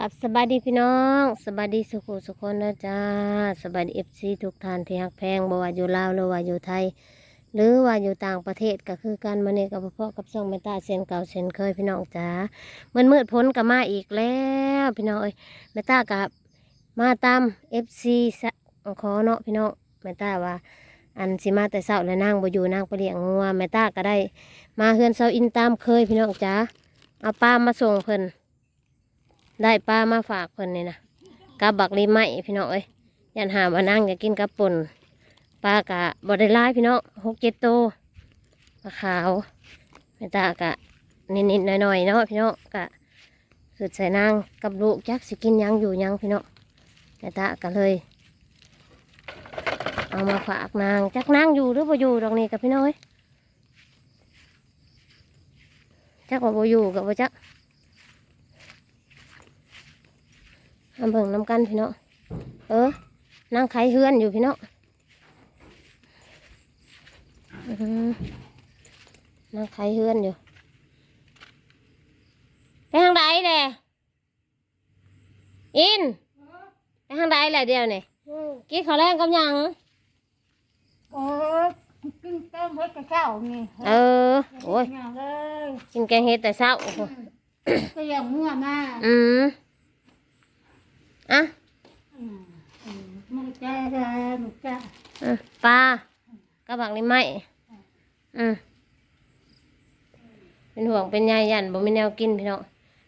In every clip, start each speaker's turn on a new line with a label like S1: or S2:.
S1: กับสบายดีพี่น้องสบายดีสุขสุขคนนะจ้าสบายดีเอฟซีทุกท่านที่ฮักแพงบ่ว่าอยู่ลาวหรือว่าอยู่ไทย หรือว่าอยู่ต่างประเทศก็คือการมาเนี่ยกับพ่อกับส่องเมตตาเซนเก่าเซนเคยพี่น้องจ้ามันมืดพ้นก็มาอีกแล้ว พี่น้องเอ้ยเมตตากับมาตามเอฟซีขอเนาะพี่น้องเมตตาว่า อันสิมาแต่เช้าแล้วนางบ่อยู่นางไปเลี้ยงงัวเมตตาก็ได้ มาเฮือนเซาอินตามเคยพี่น้องจ้าเอาปลามาส่งเพิ่น ได้ปลามาฝากเพิ่นนี่นะกับบักลีไม้พี่น้องเอ้ยยันหามานั่งอยากกินกับป่นปลากะบดได้ร้ายพี่น้องหกเจ็ดโตวปลาขาวแม่ตากะนิดๆหน่อยๆเนาะพี่น้องกะสุดใส่นางกับลูกจักสิกินยังอยู่ยังพี่น้องแม่ตากะเลย เอามาฝากนางจักนางอยู่หรือบ่อยู่ดอกนี้กับพี่น้องเอ้ยจักว่าบ่อยู่กับบ่จัก น้ำเบิ่งน้ำกันพี่น้องเออนั่งไขเฮือนอยู่พี่น้องอื้อหือนั่งไขเฮือนอยู่ไปทางใดแหละอินไปทางใดแหละเดียวนี่กินข้าวแรงกับหยัง
S2: โอ้ยกินเต้มเฮ็ดกระเช้านี่
S1: เออโอ้ย
S2: เนี่ยเลย
S1: กินแกงเห็ดแต่เช้าโอ้โห
S2: ก็ยังมั่วมา
S1: อืมอะ
S2: อืม อืมมึงจะอะไรมึงจะ
S1: อืมปลากับบักนี่ไม้อืมเป็นห่วงเป็นใยยันบ่มีแนวกินพี่น้อง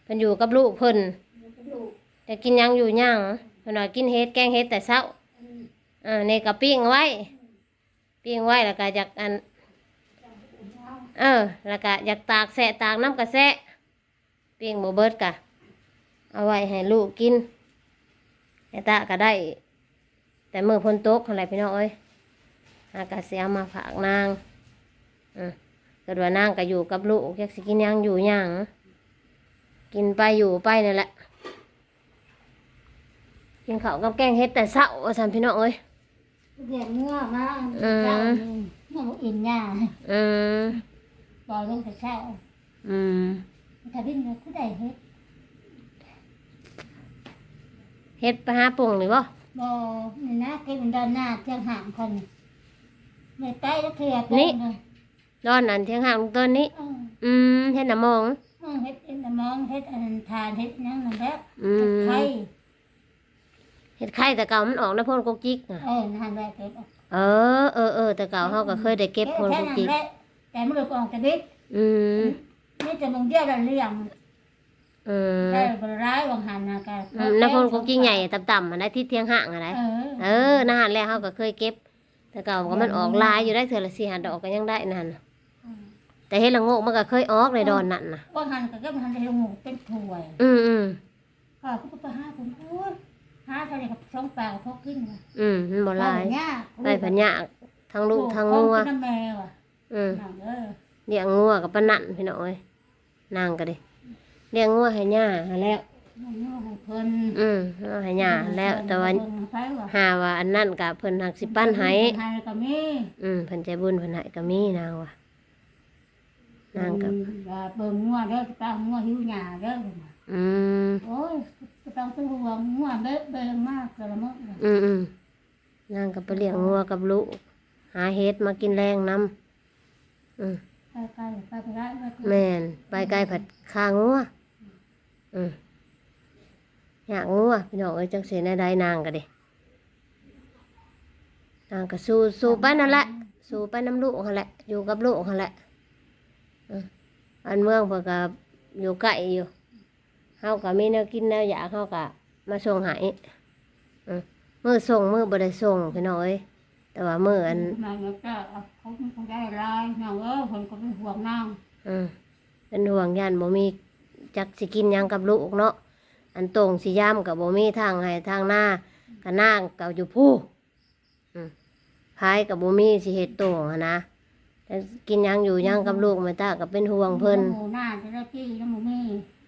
S1: เพิ่นอยู่กับลูกเพิ่นแต่กินยังอยู่หยังเพิ่นว่ากินเฮ็ดแกงเฮ็ดแต่เช้าอ่าในี่ก็ปิ้งไว้ปิ้งไว้แล้วก็อยากอัน เออ แล้วก็อยากตากแสะตากน้ำกระแสะปิ้งบ่เบิดกะเอาไว้ให้ลูกกิน ไอ้ตาก็ได้ แต่เมื่อพ้นตกอะไรพี่น้องเอ้ยอากาเสียมาฝากนางอืมเกิดว่านางก็อยู่กับลูกอยากสิกินหยังอยู่หยังกินไปอยู่ไปนี่แหละ กินข้าวกับแกงเฮ็ดแต่เช้าว่าซั่นพี่น้องเอ้ย
S2: เรียกมั่วมา
S1: อืม
S2: เจ้านี่มั่วบ่อินหน้า
S1: อืม
S2: ปล่อยลงกระเช้า
S1: อืม
S2: ถ้าดิ้นก็ผู้ใดเฮ็ด
S1: เฮ็ดไปหาปุ่งนี่บ่
S2: บ่นี่นะเก็บมันด้านหน้าเจียงห่างคนไม่ใต้แล้วเทียบ
S1: นี่
S2: เลย
S1: ดอนอันเทียงห่างลงต้นนี้
S2: เออ
S1: อืมเฮ็ดน้ำมอง
S2: เออเฮ็ดเอ็นมองเฮ็ดอันนั้นทานเฮ็ดหยังนั่นแหละ
S1: อื
S2: เฮ็ด
S1: ม
S2: ไข่
S1: เฮ็ดไข่แต่เก่ามันออกในพ่นกกจิกน่ะ
S2: เออนั่นแหละเก็บเอา
S1: เออเออเออแต่เก่าเฮาก็เคยได้เก็บพ่นกกจิก
S2: แค่นั้นแหละแต่ไม่ได้กองจะบิ๊ก
S1: อืม
S2: นี่จะมึงเดียวเราเลี้ยง
S1: อืม
S2: ได้บร้ายวังหันนะกัน
S1: อืมในพ่นกกจิกใหญ่ต่ำๆอันใดที่เทียงห่างอันใด
S2: เออ
S1: เออนั่นแหละเฮาก็เคยเก็บ แต่เก่าก็มันออกลายอยู่ได้เทื่อละ4-5ดอกก็ยังได้นั่นน่ะแต่เฮ็ดละโงกมันก็เคยออกในดอนนั่นน่ะ
S2: วังหันก็ก็มันได้ลงหมูเป็นถ้วย
S1: อืมอืม
S2: ก็ก็ไปหาผมพูดหาเท่าไหร่กับช่องปลาพกกินว่ะ
S1: อืมมันบ่หลาย
S2: เนี่ย
S1: ได้พันยากทั้งลูกทั้งงัว
S2: น้ำแมวอะ
S1: อืม
S2: นั่งเออ
S1: เลี้ยงงัวกับปะนั่นพี่น้องเอ้ยนางก็ดิ เลี้ยงงัวให้ย่าหาแล้ว
S2: นั่งงัวให้เพิ่น
S1: อืมเอาให้ย่าแล้ว แต่ว่า
S2: เพิ่นไปว่ะ
S1: หาว่าอันนั่นกับเพิ่นหักสิปั้นให้
S2: ให้ก็มี
S1: อืมเพิ่นใจบุญเพิ่นให้ก็มีนางว่ะนางกับ
S2: ว่าเบิ่งงัวเด้อตางัวหิวหญ้าเด้อ
S1: อืม
S2: โอ้ยก็ต้องเป็นห่วงงัวเด้อเบิ่งมากกระมัง
S1: อืมอืมนางก็ไปเลี้ยงงัวกับลูกหาเฮ็ดมากินแรงน้ำอืม
S2: ไปไปไปไปได้ไป
S1: แม่นไปไกลผัดคางัว อืมอยากงัวพี่น้องเอ้ยจังเสียในใดนางก็ดินางก็สู้สู้ไปนั่นแหละ สู้ไปน้ำลูกเขาแหละ อยู่กับลูกเขาแหละอืมอันเมืองเพิ่นก็อยู่ใกล้อยู่เฮาก็มีแนวกินแนวอยากเฮาก็มาส่งให้อืมมือส่งมือบ่ได้ส่งพี่น้องเอ้ยแต่ว่ามืออัน
S2: นางก็เขาคงได้รายนางเออคนก็เป็นห่วงนาง
S1: อืมเป็นห่วงย่านบ่มี จักสิกินหยังกับลูกเนาะอันตรงสิย่ามกับบ่มีทางให้ทางหน้ากับนางกับอยู่ผู้อืมพายกับบ่มีสิเฮ็ดตรงหั้นนะแต่กินหยังอยู่หยังกับลูกแม่ตาก็เป็นห่วงเพิ่น
S2: หมูหน้าจะได้กี้น้ำหมูมี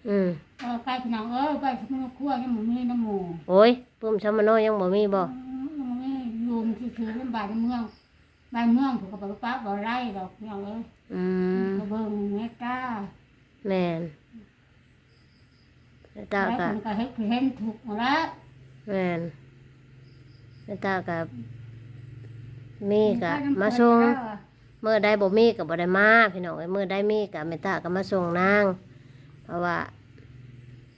S1: อืม
S2: เออใกล้พี่น้องเออใกล้พี่น้องคั่วน้ำหมูมีน้ำหมู
S1: โอ้ยปุ้มชะมะโนยังบ่มีบ่
S2: น้ำหมูมียูมที่ถือเป็นบ้านเมืองบ้านเมืองผมก็บอกป้าบอกไร่ดอกพี่น้องเออ
S1: อืม
S2: ก็เบิ่งแม่กล้า
S1: แม่น แม่ตา
S2: แล้ว
S1: ก็
S2: คนก็เฮ็ดคือเห็นถูกหมดแล้ว
S1: แม่นแม่ตาก็มีก็มาส่งเมื่อได้บ่มีกับบ่ได้มาพี่น้องเอ้ยเมื่อได้มีกับแม่ตาก็มาส่งนาง เพราะว่า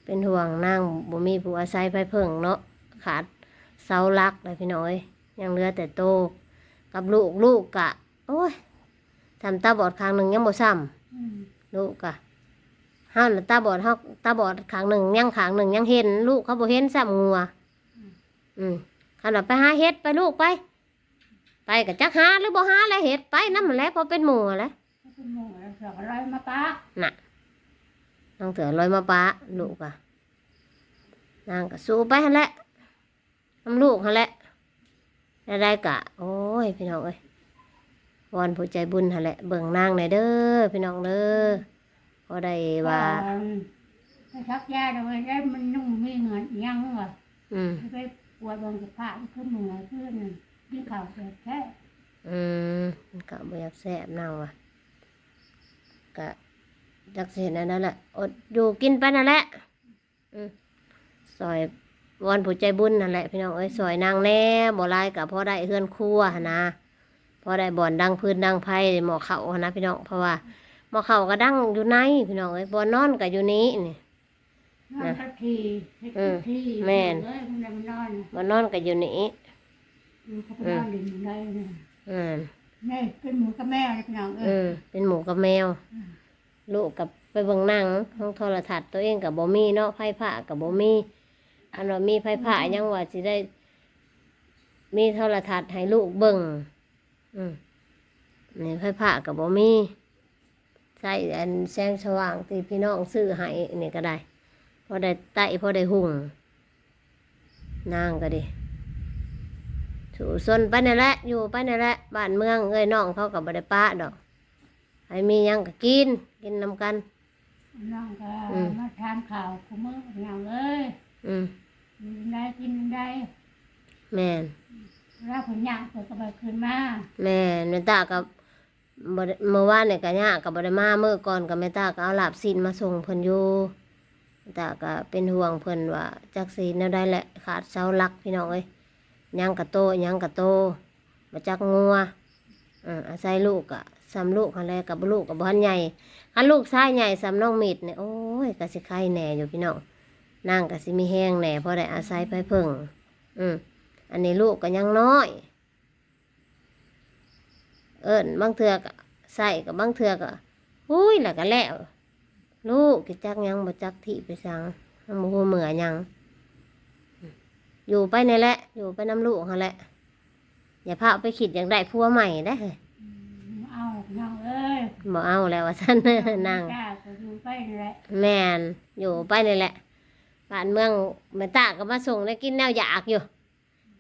S1: เป็นห่วงนางบ่มีผู้อาศัยไผเพิ่งเนาะขาดเสาหลักเลยพี่น้องเอ้ยยังเหลือแต่โตกับลูกลูกกะ โอ้ยทำตาบอดข้างหนึ่งยังบ่ซ้ำ
S2: อืม
S1: ลูกกะ เฮาน่ะตาบอดเฮาตาบอดข้างหนึ่งยังข้างหนึ่งยังเห็น ลูกเขาบ่เห็นซ้ำงัว อืมคันว่าไปหาเห็ดไปลูกไป ไปก็จักหาหรือบ่หาแล้วเห็ดไปนำมันแหล้วพอเป็นหมู่แหล้ว
S2: ก็เป็นหมู่แล้วสองร้อยมาปะ
S1: น้องเสือลอยมาปะลูกอะนางก็สู้ไปหั่นแหละทำลูกหั่นแหละได้ได้กะ โอ้ยพี่น้องเอ้ยวอนผู้ใจบุญหั่นแหละเบิ่งนางหน่อยเด้อพี่น้องเด้อ พอได้ว่า
S2: ไปชักยาเดี๋ยวได้มันนุ่มมีเงินอีหยังวะ
S1: อืม
S2: ไปปวดบนกับผ้าขึ้นเหนือเพื่อนกินข้าวเสร็จแค่
S1: อืมมันก็บ่อยากแซ่บนางว่ะก็จักสิเห็นอันนั้นแหละอดอยู่กินไปนั่นแหละอืมซอยวอนผู้ใจบุญนั่นแหละพี่น้องเอ้ยซอยนางแน่บ่หลายกับพอได้เฮือนครัวหั้นนะพอได้บ่อนดังพื้นดังไผ่หมอเขาหั้นนะพี่น้องเพราะว่า หมอเขาก็ดังอยู่ในพี่น้องเอ้ยบ่อนนอนก็อยู่นี้นี่
S2: นอนสักทีเฮ็ดสักที
S1: แม่น
S2: เอ้ยมันได้มันนอน
S1: บ่อนนอนก็อยู่นี่
S2: มันเขาไปนอนดินได้เนี่ย
S1: อืม
S2: นี่เป็นหมูกับแม่เลยพี่น้องเอ้
S1: อื
S2: ย
S1: มเป็นหมูกับแมว ลูกกับไปเบิ่งหนังห้องโทรทัศน์ตัวเองกับบ่มีเนาะไพ่ผ้ากับบ่มีอันว่ามีไพ่ผ้ายังว่าสิได้ มีโทรทัศน์ให้ลูกเบิ่งอืมนี่ไพ่ผ้ากับบ่มี ใส่อันแสงสว่างที่พี่น้องซื้อให้นี่ก็ได้พอได้ไต่พอได้หุ่งนางก็ดีถูซนไปนั่นแหละอยู่ไปนั่นแหละบ้านเมืองเอ้ยน้องเขากับบ่ได้ป้าดอกให้มีหยังก็กินกินนำกัน
S2: น้องก็
S1: อืม
S2: มาทานข่าวคุณมือพี่น้องเอ้ย
S1: อืม
S2: กินได้กินได้
S1: แม่น
S2: รับผลยางเปิดกระบะคืนมา
S1: แม่นแม่ตากับบ่ได้ เมื่อวานเนี่ยก็ยากกับบไดมาเมื่อก่อนกับแม่ตาก็เอาลาบซีนมาส่งเพิ่นอยู่แม่ตาก็เป็นห่วงเพิ่นว่าจักซีนแนวใดแหละขาดเสาหลักพี่น้องเอ้ยยังกะโตยังกะโตมาจักงัวอ่าศัยลูกอะซ้ำลูกอะไรกับลูกกับบ้านใหญ่คันลูกชายใหญ่ซ้ำน้องมิดเนี่ยโอ้ยก็สิไข่แหน่อยู่พี่น้องนางก็สิมีแห้งแหน่เพราะได้อาศัยไปเพิ่ง อืมอันนี้ลูกก็ยังน้อย เอิญบางเถือกใส่กับบางเถือกอุ้ยแล้วก็แล้ว ลูกกิจักยังบ่จักที่ไปสั่งมันบ่ฮู้เหมือยัง อยู่ไปนี่แหละ อยู่ไปน้ำลูกเขาแหละ อย่าพาไปคิดอย่างได้ผัวใหม่ได้อ
S2: เอาน้องเอ้ย
S1: บ่เอาแล้วว่าซั่นนั่ง
S2: กล้าก็อยู่ไปนี่แหละ
S1: แม่นอยู่ไปนี่แหละบ้านเมืองแม่ตาก็มาส่งได้กินแนวอยากอยู่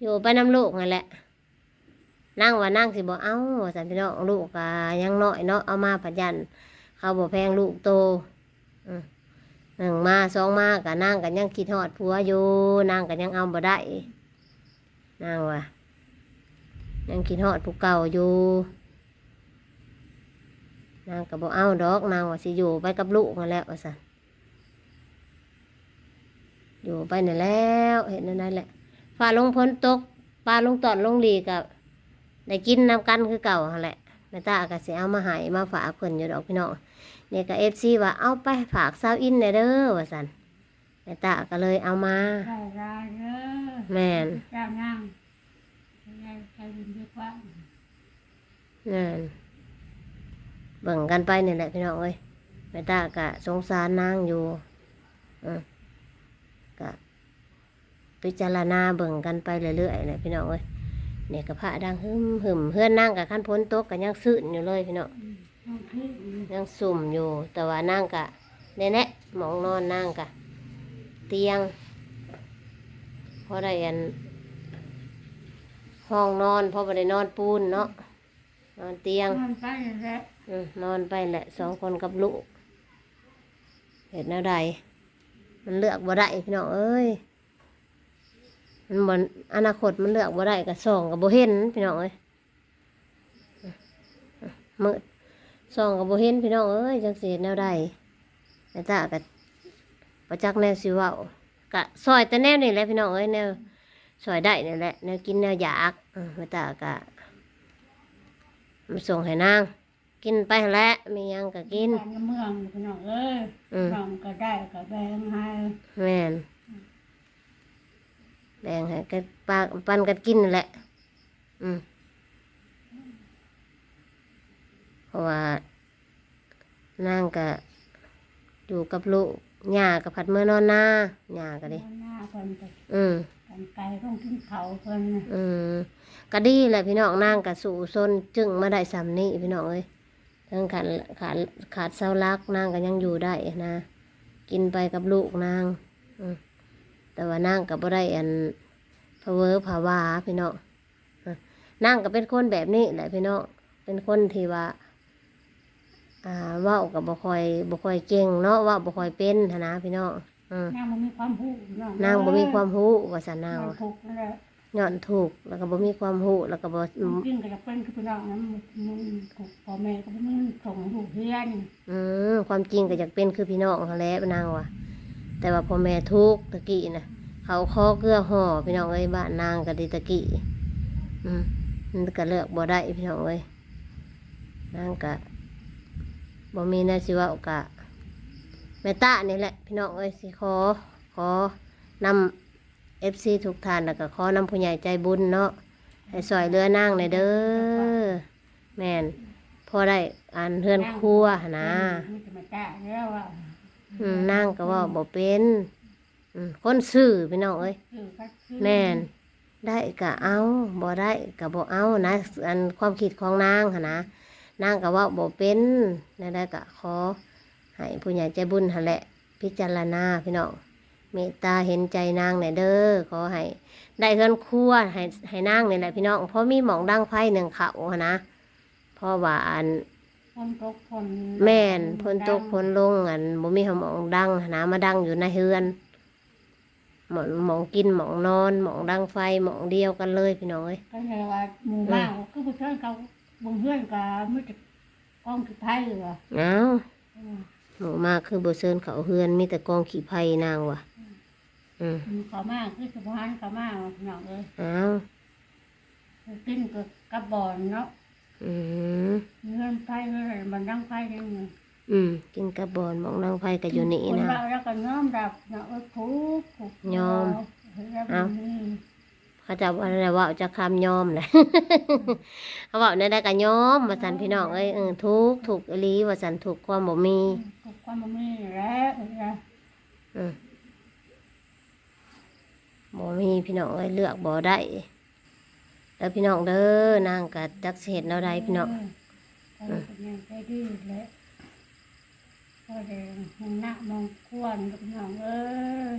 S1: อยู่ไปน้ำลูกนั่นแหละ นั่งว่านั่งสิบ่เอาว่าสันพี่น้องลูกก็ยังน้อยเนาะเอามาผัดยันเขาบ่แพงลูกโตหนึ่งมาสองมาก็นั่งกันยังคิดฮอดผัวอยู่นั่งกันยังเอาบ่ได้นั่งว่ายังคิดฮอดผู้เก่าอยู่นางก็บ่เอาดอกนางว่าสิอยู่ไปกับลูกนั่นและว่าซั่นอยู่ไปนั่นแล้วเห็นนั่นนั่นแหละฟ้าลงพ้นตกปลาลงตอดลงหลีกับ ได้กินน้ำกันคือเก่าหั่นแหละแม่ตาก็สิเอามาให้มาฝากเพิ่นอยู่ดอกพี่น้องเนี่ยก็เอฟซีว่าเอาไปฝากสาวอินเด้อว่าซั่นแม่ตาก็เลยเอามา
S2: ได้ได้เด้อ
S1: แม่น
S2: เจ้านั่งใจใจยินดีกว่า
S1: นั่นเบิ่งกันไปนี่แหละพี่น้องเอ้ยแม่ตาก็สงสารนางอยู่อืมก็พิจารณาเบิ่งกันไปเรื่อยๆเลยพี่น้องเอ้ย เนี่ยก็พระดังหึมหึมเพื่อนนั่งกับขั้นพ้นโต๊ะกันยังซื่นอยู่เลยพี่น้อง
S2: น้องพี่
S1: ยังสุ่มอยู่ แต่ว่านั่งกะแน่แน่ๆหมองนอนนั่งกะเตียงเพราะได้อันห้องนอนเพราะบ่ได้นอนปูนเนาะนอนเตียง
S2: นอนไปนี่แหละ
S1: อืมนอนไปแหละสองคนกับลูกเห็ดแนวใดมันเลือกบ่ได้พี่น้องเอ้ย มันบนอนาคตมันเลือกบ่ได้กับสองกับบ่เห็นพี่น้องเอ้ยมืดสองกับบ่เห็นพี่น้องเอ้ยจังสิเฮ็ดแนวใดแม่ตากับไปบ่จักแนวสิเว้ากะซอยแต่แนวนี่แหละพี่น้องเอ้ยแนวซอยได้นี่แหละแนวกินแนวอยากอืมแม่ตากะมาส่งให้นางกินไปหั้นแหล้วมีหยังก็กิน
S2: บ้านในเมืองพี่น้องเอ้ย
S1: อืม
S2: น้องก็ได้ก็แบ่งให้
S1: แม่น แบ่งให้กันปาปันกันกินนั่นแหละ อืมเพราะว่านางก็อยู่กับลูกย่ากับผัดเมื่อนอนหน้าย่าก็ดิ
S2: หน้าเพิ่นก็
S1: อืม
S2: กันไกลต้องกินเขาวเพิ่นน่ะ
S1: อืมก็ดีแหละพี่น้องนางก็สู่ซนจึงมาได้สำนี้พี่น้องเอ้ยทั้งขาดขาดขาดเสารักนางก็ยังอยู่ได้นะ กินไปกับลูกนาง อืม แต่ว่านางก็บ่ได้อันพะเวอภาวาพี่น้องอะนางก็เป็นคนแบบนี้แหละพี่น้องเป็นคนที่ว่าอ่าเว้ากับบ่ค่อยบ่ค่อยเก่งเนาะเว่าบ่ค่อยเป็นหั้นนะพี่น้องอืม
S2: นางบ่มีความรู้น้อง
S1: นางบ่มีความรู้ว่าซั่นนาง
S2: นาง
S1: ว่า
S2: ถูกนั่นแหละ
S1: ย้อนถูกแล้วก็บ่มีความรู้แล้วก็บ่
S2: จริงก็จะเป็นคือพี่น้องนั้นมันถูกพ่อแม่ก็บ่มีส่งลูกเรียน
S1: อืมความจริงก็อยากเป็นคือพี่น้องเขาแหล้วนางว่ะ แต่ว่าพ่อแม่ทุกตะกี้นะเขาคอเกลือห่อพี่น้องเอ้ยบ้านนางก็ดีตะกี้อืมมันก็เลือกบ่ได้พี่น้องเอ้ยนางก็บ่มีนาสิว่ากะแม่ตานี่แหละพี่น้องเอ้ยสิขอขอนำเอฟซีทุกท่านแล้วก็ขอนำผู้ใหญ่ใจบุญเนาะให้ซอยเรือนางในอยเด้อแม่นพอได้อันเฮือนครัวหั้นนะ
S2: มีแต่มาจ้าแล้วว่า
S1: อืมนางก็เว่าบ่เป็นอืมคนซื่อพี่น้องเอ้ย
S2: คือก็คือ
S1: แม่นได้ก็เอาบ่ได้ก็บ่เอานะอันความคิดของนางหั้นนะนางก็เว่าบ่เป็นนั่นได้ก็ขอให้ผู้ใหญ่ใจบุญหั่นแหละ พิจารณาพี่น้องเมตตาเห็นใจนางหน่อยเด้อขอให้ได้เฮือนครัวให้ให้นางนี่แหละพี่น้องเพราะมีหมองดังไฟหนึ่งเขาหั้นนะเพราะว่าอัน
S2: คนตกคน
S1: แม่นพ้นตกพ้นลงอันบ่มีหมองดังหนามาดังอยู่ในเฮือนหมองหมองกินหมองนอนหมองดังไฟหมองเดียวกันเลยพี่น้อย
S2: ก็เลยว่าหมู่บ้านก็เพื่อนเขาบงเพื่อนก็ไม่จะกองสุดท้ายเลยว่ะ
S1: เอ้าหมูมากคือบ่เซินเขาเฮือนมีแต่กองขี้ไผ่นางว่ะ อืม
S2: เขามากคือสะพานเขามากหนังเลย
S1: เอ้า
S2: กินกับกับบอนเนาะ
S1: อืม
S2: เงื่อนไฟเงื่อนมันดังไฟยังไง
S1: อืมกินกระบอนหมองดังไฟก็อยู่นี่
S2: คน
S1: นะ
S2: เราแล้วก็น้อมดับเนาะเออทุกทุก
S1: ยอม
S2: เอา
S1: เขาจะว่าอะไรว่าจะคำยอมแหละเขาบอกในได้ก็ยอมว่าสันพี่น้องเอ้ยเออทุกข์ถูกอีหลีว่าสันถูกความบ่มี
S2: ทุกความมีแล้วนะ
S1: อืมบ่มีพี่น้องเอ้ยเลือกบ่ได้ แล้วพี่น้องเด้อนางกับจักสิเฮ็ดแนวใดพี่น้อง
S2: เออเป็นยังไงดีแหละก็เดินมองหน้ามองควนกับน้องเอ้ย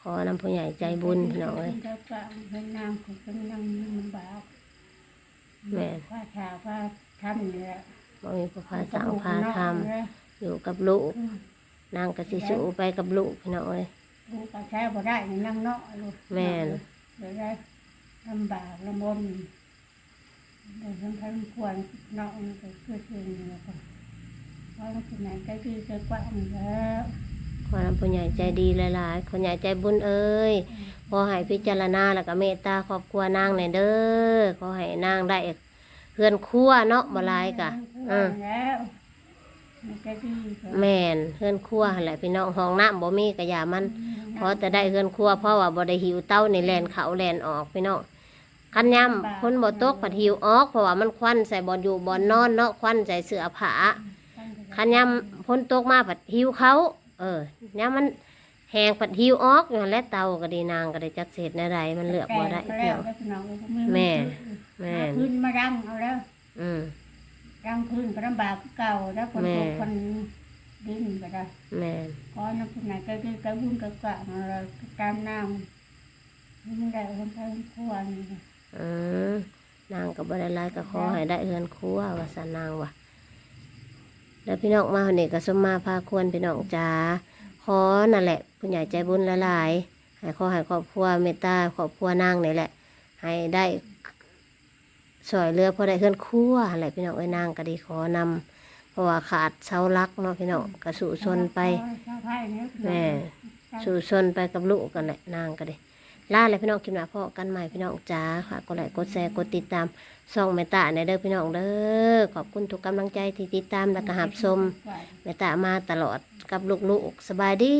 S1: ขอนำผู้ใหญ่ใจบุญพี่น้องเอ้ย
S2: เจ้าจ้างเป็นนางของเป็นนางลำบาก
S1: แม่น
S2: ว่าชาว่าทำเนี่ย
S1: บ่มีผู้พาสร้างพาทำอยู่กับลูกนางก็สิสู้ไปกับลูกพี่น้องเอ้ย
S2: ลูกก็ใช้บ่ได้นั่งเนาะลูก
S1: แม่น
S2: เดี๋ยวได้ ลำบากลำบนเดี๋ยวสำคัญควรเนาะมันก็คือสิ่งนี้ก็ว่ามันเป็นไหนใกล้ที่จะกว้างแล้ว
S1: ขอนำผู้ใหญ่ใจดีหลายๆคนใหญ่ใจบุญเอ้ยขอให้พิจารณาแล้วก็เมตตาครอบครัวนางในอยเด้อ ขอให้นางได้เฮือนครัวเนาะบ่หลายกะ
S2: อื
S1: อื
S2: ม
S1: ม
S2: แล้วมันก็ดีก็
S1: แม่นเฮือนครัวหั่นแหละพี่น้องห้องน้ำบ่มีก็อย่ามันพอจะได้เฮือนครัวเพราะว่าบ่ได้หิวเต้าในแลนเขาแลนออกพี่น้อง คันย่ำคนบ่ตกผัดหิวออกเพราะว่ามันควันใส่บ่อนอยู่บ่อนนอนเนาะควันใส่เสื้อผ้าคันย่ำพ้นตกมาผัดหิวเขาเออย่ำมันแหงผัดหิวออกอยู่หั่นแหละเตาก็ดีนางก็ได้จักเศษในใดมันเลือกบ่ได้
S2: แก่
S1: พี่
S2: แล้ว
S1: น้อง
S2: แล้วพี่น้องก็
S1: แม่แม่น
S2: พื้นมาดังเอาแล้ว
S1: อืม
S2: ดังพื้นก็ลำบากคือเก่าแล้วคน
S1: แม่
S2: ตกคนดินก็ได้
S1: แม่น
S2: ขอน้ำพึ่งไหนก็คือกระบุญกระกะมาเราตามน้ำไม่ได้คนไทยควร
S1: อืมนางก็บ่ได้หลายก็ขอให้ได้เฮือนครัวว่าซั่นนางว่าแล้วพี่น้องมาวันนี้ก็สมมาพาควรพี่น้องจ๋าขอนั่นแหละผู้ใหญ่ใจบุญละลายให้ขอให้ครอบครัวเมตตาครอบครัวนางนี่แหละ ให้ได้สอยเรือพอได้เคลื่อนครั่วอะไรพี่น้องเอ้นางก็ดีขอนำเพราะว่าขาดเสาลักเนาะพี่น้องกระสุชนไปแม่สู่ชนไปกับลูกกันแหละนางก็เล่าเลยพี่น้องคลิปหน้าพ่อกันใหม่พี่น้องจ้าค่ะกดไลค์กดแชร์กดติดตามส่องเมตตาในเด้อพี่น้องเด้อขอบคุณทุกกำลังใจที่ติดตามและกระหับชมเมตตามาตลอดกับลูกๆสบายดี